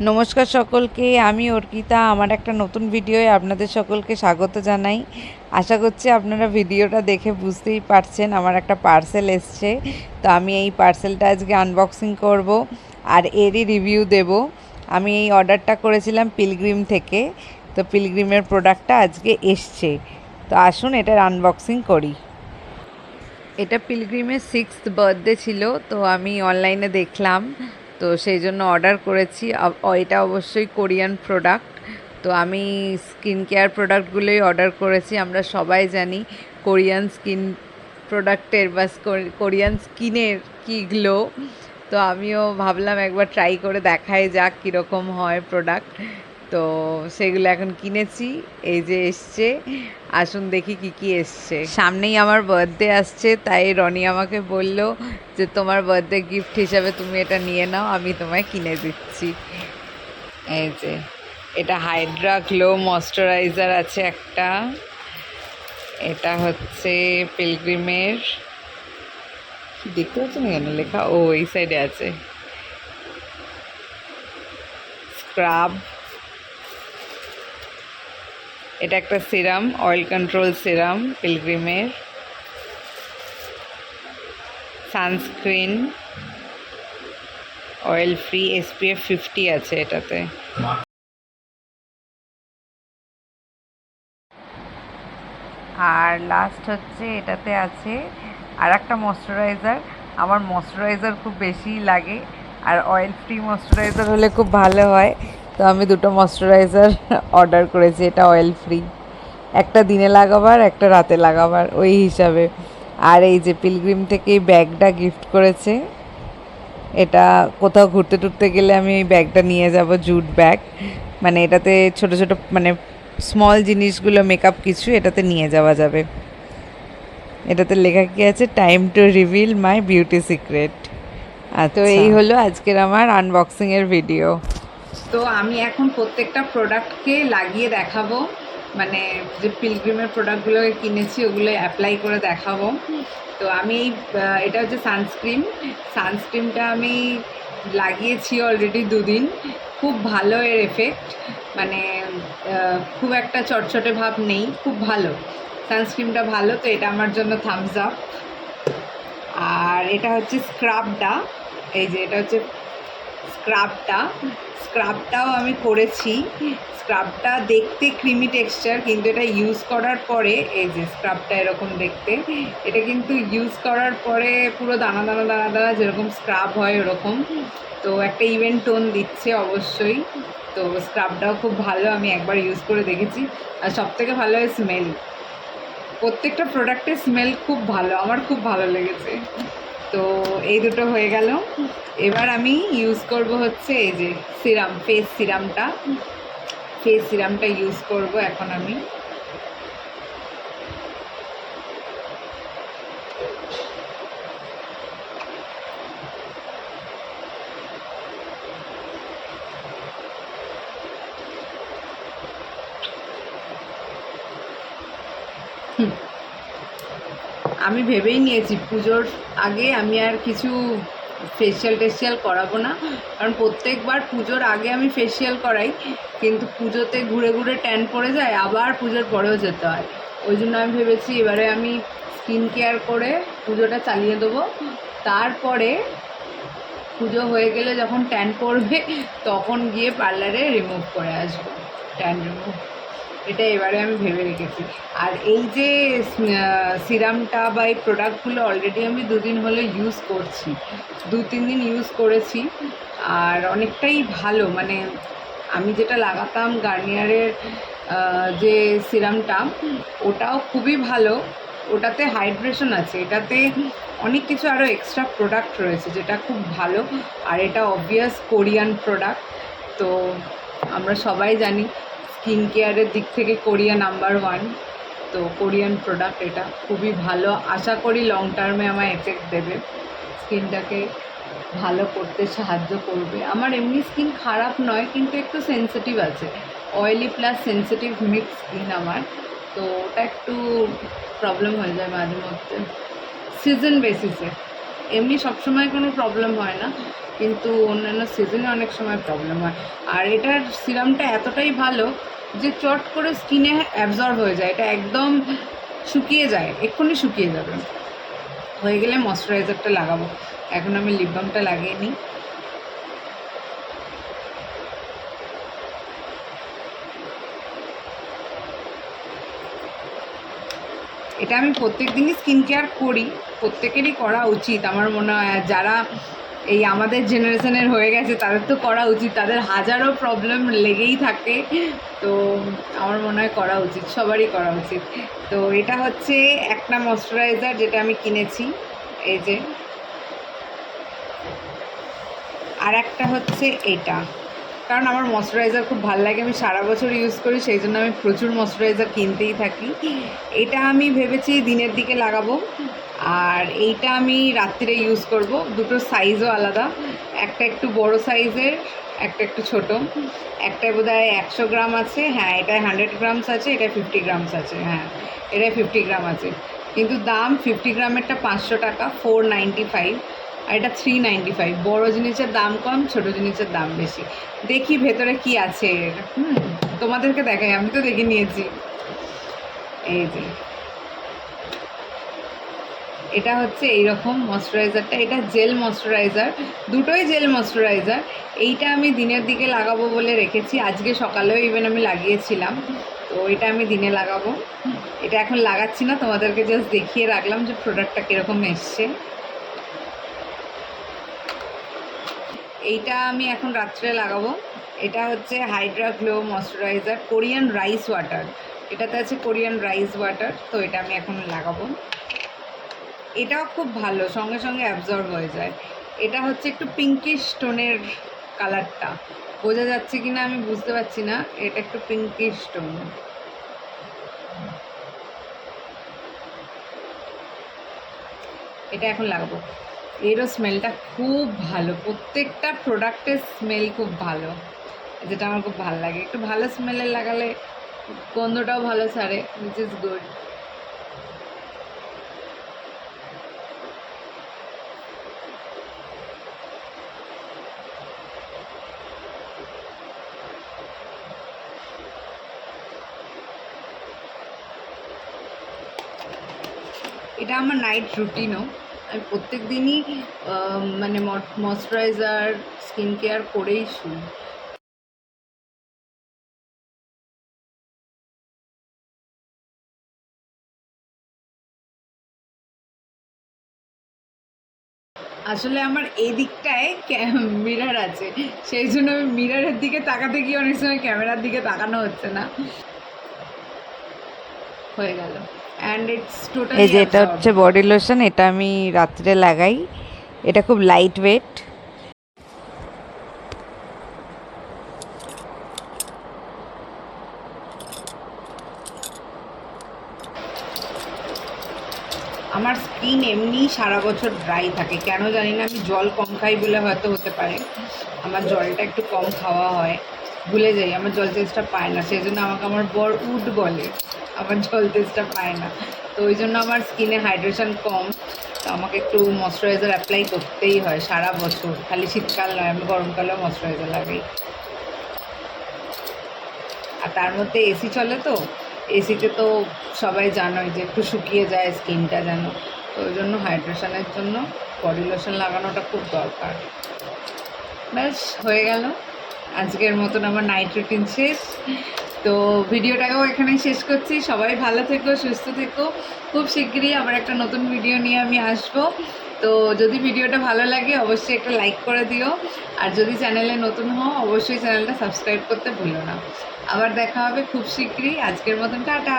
নমস্কার সকলকে, আমি অর্পিতা আমার একটা নতুন ভিডিওয়ে আপনাদের সকলকে স্বাগত জানাই। আশা করছি আপনারা ভিডিওটা দেখে বুঝতেই পারছেন, আমার একটা পার্সেল এসছে। তো আমি এই পার্সেলটা আজকে আনবক্সিং করব আর এরই রিভিউ দেব। আমি এই অর্ডারটা করেছিলাম পিলগ্রিম থেকে। তো পিলগ্রিমের প্রোডাক্টটা আজকে এসছে। তো আসুন এটার আনবক্সিং করি। এটা পিলগ্রিমের সিক্স বার্থডে ছিল, তো আমি অনলাইনে দেখলাম। তো সেই জন্য অর্ডার করেছি। এটা অবশ্যই কোরিয়ান প্রোডাক্ট তো আমি স্কিন কেয়ার প্রোডাক্টগুলোই অর্ডার করেছি। আমরা সবাই জানি কোরিয়ান স্কিন প্রোডাক্টের বা কোরিয়ান স্কিনের কী গ্লো তো আমিও ভাবলাম একবার ট্রাই করে দেখাই যাক কীরকম হয় প্রোডাক্ট তো সেগুলো এখন কিনেছি, এই যে এসছে। আসুন দেখি কি কি এসছে। সামনেই আমার বার্থডে আসছে, তাই রনি আমাকে বলল যে, তোমার বার্থডে গিফট হিসাবে তুমি এটা নিয়ে নাও, আমি তোমায় কিনে দিচ্ছি। এই যে, এটা হাইড্রা গ্লো ময়শ্চারাইজার আছে একটা। এটা হচ্ছে পিলগ্রিমের দেখতে পাচ্ছেন কেন লেখা? ও, এই সাইডে আছে। স্ক্রাব এটা একটা serum oil control serum পিলগ্রিমের sunscreen oil free SPF fifty আছে এটাতে। আর লাস্ট হচ্ছে এটাতে আছে আর একটা ময়শ্চারাইজার আমার ময়শ্চারাইজার খুব বেশিই লাগে, আর অয়েল ফ্রি ময়শ্চারাইজার হলে খুব ভালো হয়। তো আমি দুটো ময়শ্চারাইজার অর্ডার করেছি, এটা অয়েল ফ্রি একটা দিনে লাগাবার, একটা রাতে লাগাবার, ওই হিসাবে। আর এই যে পিলগ্রিম থেকে ব্যাগটা গিফট করেছে, এটা কোথাও ঘুরতে টুরতে গেলে আমি এই ব্যাগটা নিয়ে যাব, জুট ব্যাগ। মানে এটাতে ছোট ছোট মানে স্মল জিনিসগুলো মেকআপ কিছু এটাতে নিয়ে যাওয়া যাবে। এটাতে লেখা কি আছে? Time to reveal my beauty secret তো এই হলো আজকের আমার আনবক্সিংয়ের ভিডিও তো আমি এখন প্রত্যেকটা প্রোডাক্টকে লাগিয়ে দেখাবো। মানে যে পিলগ্রিমের প্রোডাক্টগুলো কিনেছি, ওগুলো অ্যাপ্লাই করে দেখাবো। তো আমি এটা হচ্ছে সানস্ক্রিন সানস্ক্রিনটা আমি লাগিয়েছি অলরেডি দুদিন। খুব ভালো এর এফেক্ট মানে খুব একটা চটচটে ভাব নেই, খুব ভালো। সানস্ক্রিনটা ভালো, তো এটা আমার জন্য থামস আপ আর এটা হচ্ছে স্ক্রাবটা এই যে, এটা হচ্ছে স্ক্রাবটা স্ক্রাবটাও আমি করেছি। স্ক্রাবটা দেখতে ক্রিমি টেক্সচার কিন্তু এটা ইউজ করার পরে, এই যে স্ক্রাবটা এরকম দেখতে, এটা কিন্তু ইউজ করার পরে পুরো দানা দানা দানা দানা যেরকম স্ক্রাব হয় ওরকম। তো একটা ইভেন্ট টোন দিচ্ছে অবশ্যই। তো স্ক্রাবটাও খুব ভালো, আমি একবার ইউজ করে দেখেছি। আর সবথেকে ভালো স্মেল প্রত্যেকটা প্রোডাক্টের স্মেল খুব ভালো, আমার খুব ভালো লেগেছে। তো এই দুটো হয়ে গেল। এবার আমি ইউজ করব হচ্ছে এই যে সিরাম ফেস সিরামটা। ফেস সিরামটা ইউজ করব এখন আমি। আমি ভেবেই নিয়েছি, পুজোর আগে আমি আর কিছু ফেসিয়াল টেসিয়াল করাবো না। কারণ প্রত্যেকবার পুজোর আগে আমি ফেসিয়াল করাই, কিন্তু পুজোতে ঘুরে ঘুরে ট্যান পড়ে যায়, আবার পুজোর পরেও যেতে হয়। ওই জন্য আমি ভেবেছি এবারে আমি স্কিন কেয়ার করে পুজোটা চালিয়ে দেবো। তারপরে পুজো হয়ে গেলে যখন ট্যান পড়বে, তখন গিয়ে পার্লারে রিমুভ করে আসব। ট্যান রিমুভ এটা এবারে আমি ভেবে রেখেছি। আর এই যে সিরামটা বা এই প্রোডাক্টগুলো অলরেডি আমি দুদিন হলো ইউজ করছি। দু, তিন দিন ইউজ করেছি। আর অনেকটাই ভালো মানে আমি যেটা লাগাতাম গার্নিয়ারের যে সিরামটা, ওটাও খুবই ভালো। ওটাতে হাইড্রেশন আছে। এটাতে অনেক কিছু আরও এক্সট্রা প্রোডাক্ট রয়েছে যেটা খুব ভালো। আর এটা অবভিয়াস কোরিয়ান প্রোডাক্ট তো আমরা সবাই জানি স্কিন কেয়ারের দিক থেকে কোরিয়া নাম্বার ওয়ান। তো কোরিয়ান প্রোডাক্ট এটা খুবই ভালো। আশা করি লং টার্মে আমার এফেক্ট দেবে। স্কিনটাকে ভালো করতে সাহায্য করবে। আমার এমনি স্কিন খারাপ নয়, কিন্তু একটু সেনসিটিভ আছে। Oily plus sensitive mix skin আমার। তো ওটা একটু প্রবলেম হয়ে যায় মাঝে মধ্যে। সিজন বেসিসে এমনি সবসময় কোনো প্রবলেম হয় না, কিন্তু অন্যান্য সিজনে অনেক সময় প্রবলেম হয়। আর এটার সিরামটা এতটাই ভালো যে চট করে স্কিনে অ্যাবজর্ব হয়ে যায়, এটা একদম শুকিয়ে যায়, এক্ষুনি শুকিয়ে যাবে। হয়ে গেলে ময়শ্চারাইজারটা লাগাবো। এখন আমি লিপ বামটা লাগিয়ে নিই। এটা আমি প্রত্যেক দিনই স্কিন কেয়ার করি, প্রত্যেকেরই করা উচিত। আমার মনে হয় যারা এই আমাদের জেনারেশনের হয়ে গেছে, তাদের তো করা উচিত। তাদের হাজারো প্রবলেম লেগেই থাকে। তো আমার মনে হয় করা উচিত, সবারই করা উচিত। তো এটা হচ্ছে একটা ময়শ্চারাইজার যেটা আমি কিনেছি, এই যে। আর একটা হচ্ছে এটা। কারণ আমার ময়শ্চারাইজার খুব ভালো লাগে, আমি সারা বছর ইউজ করি, সেই জন্য আমি প্রচুর ময়শ্চারাইজার কিনতেই থাকি। এটা আমি ভেবেছি দিনের দিকে লাগাবো। আর এইটা আমি রাত্রিরে ইউজ করব। দুটো সাইজও আলাদা। একটা একটু বড় সাইজের একটা একটু ছোট। একটায় বোধ হয় একশো গ্রাম আছে। হ্যাঁ এটায় হান্ড্রেড গ্রামস আছে, এটায় ফিফটি গ্রামস আছে। হ্যাঁ এটায় ফিফটি গ্রাম আছে। কিন্তু দাম ফিফটি গ্রামেরটা পাঁচশো টাকা ফোর নাইনটি ফাইভ আর এটা থ্রি নাইনটি ফাইভ বড়ো জিনিসের দাম কম, ছোটো জিনিসের দাম বেশি। দেখি ভেতরে কি আছে। এর হুম, তোমাদেরকে দেখাই, আমি তো দেখে নিয়েছি। এই যে। এটা হচ্ছে এইরকম ময়শ্চারাইজারটা এটা জেল ময়শ্চারাইজার দুটোই জেল ময়শ্চারাইজার এইটা আমি দিনের দিকে লাগাবো বলে রেখেছি। আজকে সকালেও ইভেন আমি লাগিয়েছিলাম। তো এটা আমি দিনে লাগাবো। এটা এখন লাগাচ্ছি না, তোমাদেরকে জাস্ট দেখিয়ে রাখলাম যে প্রোডাক্টটা কীরকম এসছে। এইটা আমি এখন রাত্রে লাগাবো। এটা হচ্ছে hydra glow moisturiser Korean rice water এটাতে আছে কোরিয়ান রাইস ওয়াটার তো এটা আমি এখন লাগাবো। এটাও খুব ভালো, সঙ্গে সঙ্গে অ্যাবজর্ব হয়ে যায়। এটা হচ্ছে একটু পিঙ্কিশ টোনের কালারটা বোঝা যাচ্ছে কি না আমি বুঝতে পারছি না, এটা একটু পিঙ্কিশ টোন এটা এখন লাগাবো। এরও স্মেলটা খুব ভালো। প্রত্যেকটা প্রোডাক্টের স্মেল খুব ভালো। যেটা আমার খুব ভালো লাগে। একটু ভালো স্মেলের লাগালে গন্ধটাও ভালো ছাড়ে উইচ ইজ গুড এটা আমার নাইট রুটিনও আমি প্রত্যেক দিনই মানে ময়শ্চারাইজার, স্কিন কেয়ার করেই শুনি আসলে আমার এই দিকটায় মিরার আছে। সেই জন্য মিরারের দিকে তাকাতে গিয়ে অনেক সময় ক্যামেরার দিকে তাকানো হচ্ছে না। হয়ে গেল। এই যে এটা হচ্ছে বডি লোশন এটা আমি রাত্রে লাগাই। এটা খুব লাইট ওয়েট আমার স্কিন এমনি সারা বছর ড্রাই থাকে। কেন জানি না আমি জল কম খাই বলে হয়তো হতে পারে। আমার জলটা একটু কম খাওয়া হয়। ভুলে যাই আমার জল তেজটা পায় না। সেই জন্য আমাকে আমার বর উড বলে। আমার জল তেজটা পায় না। তো ওই জন্য আমার স্কিনে হাইড্রেশন কম। তো আমাকে একটু ময়শ্চারাইজার অ্যাপ্লাই করতেই হয় সারা বছর। খালি শীতকাল নয়, আমি গরমকালেও ময়শ্চারাইজার লাগাই। আর তার মধ্যে এসি চলে তো? এসিতে তো সবাই জানোই যে একটু শুকিয়ে যায় স্কিনটা যেন। তো ওই জন্য হাইড্রেশনের জন্য বডি লোশন লাগানোটা খুব দরকার। ব্যাস, হয়ে গেল। আজকের মতন আমার নাইট রুটিন শেষ। তো ভিডিওটাকেও এখানে শেষ করছি। সবাই ভালো থেকো, সুস্থ থেকো। খুব শিগগিরই আবার একটা নতুন ভিডিও নিয়ে আমি আসব। তো যদি ভিডিওটা ভালো লাগে, অবশ্যই একটা লাইক করে দিও। আর যদি চ্যানেলে নতুন হও, অবশ্যই চ্যানেলটা সাবস্ক্রাইব করতে ভুলো না। আবার দেখা হবে খুব শিগগিরই আজকের মতন টাটা।